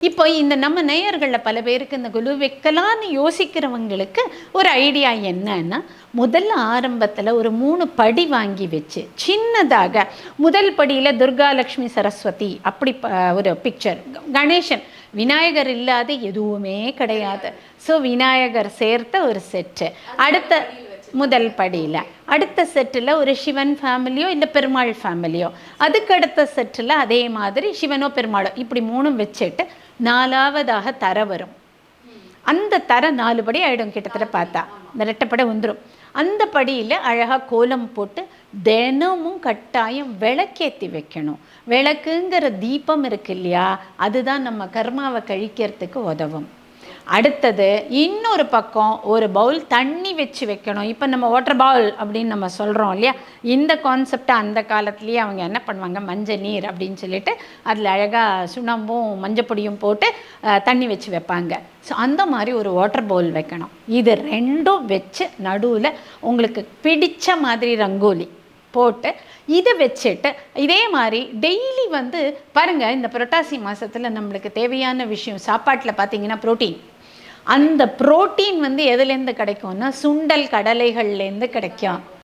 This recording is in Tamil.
இப்போ இந்த நம்ம நேயர்களில் பல பேருக்கு இந்த குழு வைக்கலான்னு யோசிக்கிறவங்களுக்கு ஒரு ஐடியா என்னன்னா முதல்ல ஆரம்பத்தில் ஒரு மூணு படி வாங்கி வச்சு சின்னதாக முதல் படியில் துர்கா லக்ஷ்மி சரஸ்வதி அப்படி ப- ஒரு பிக்சர் கணேசன் விநாயகர் இல்லாத எதுவுமே கிடையாது. ஸோ விநாயகர் சேர்த்த ஒரு செட்டு அடுத்த முதல் படியில். அடுத்த செட்டில் ஒரு சிவன் ஃபேமிலியோ இல்லை பெருமாள் ஃபேமிலியோ அதுக்கு அடுத்த செட்டில் அதே மாதிரி சிவனோ பெருமாளோ. இப்படி மூணும் வச்சுட்டு நாலாவதாக தர வரும். அந்த தர நாலு படி ஆகிடும் கிட்டத்தட்ட பார்த்தா. இந்த ரெட்டப்படை வந்துடும் அந்த படியில் அழகாக கோலம் போட்டு தினமும் கட்டாயம் விளக்கேற்றி வைக்கணும். விளக்குங்கிற தீபம் இருக்கு இல்லையா? அதுதான் நம்ம கர்மாவை கழிக்கிறதுக்கு உதவும். அடுத்தது இன்னொரு பக்கம் ஒரு பவுல் தண்ணி வச்சு வைக்கணும். இப்போ நம்ம வாட்டர் பவுல் அப்படின்னு நம்ம சொல்கிறோம் இல்லையா? இந்த கான்செப்டை அந்த காலத்துலேயே அவங்க என்ன பண்ணுவாங்க? மஞ்சள் நீர் அப்படின்னு சொல்லிட்டு அதில் அழகாக சுண்ணாம்பும் மஞ்சப்பொடியும் போட்டு தண்ணி வச்சு வைப்பாங்க. ஸோ அந்த மாதிரி ஒரு வாட்டர் பவுல் வைக்கணும். இது ரெண்டும் வச்சு நடுவில் உங்களுக்கு பிடித்த மாதிரி ரங்கோலி போட்டு இதை வச்சுட்டு இதே மாதிரி டெய்லி வந்து பாருங்கள் இந்த புரட்டாசி மாதத்தில் நம்மளுக்கு தேவையான விஷயம் சாப்பாட்டில் பார்த்தீங்கன்னா புரோட்டீன் அந்த புரோட்டீன் வந்து எதுலேருந்து கிடைக்கும்னா சுண்டல் கடலைகள்லேருந்து கிடைக்கும்.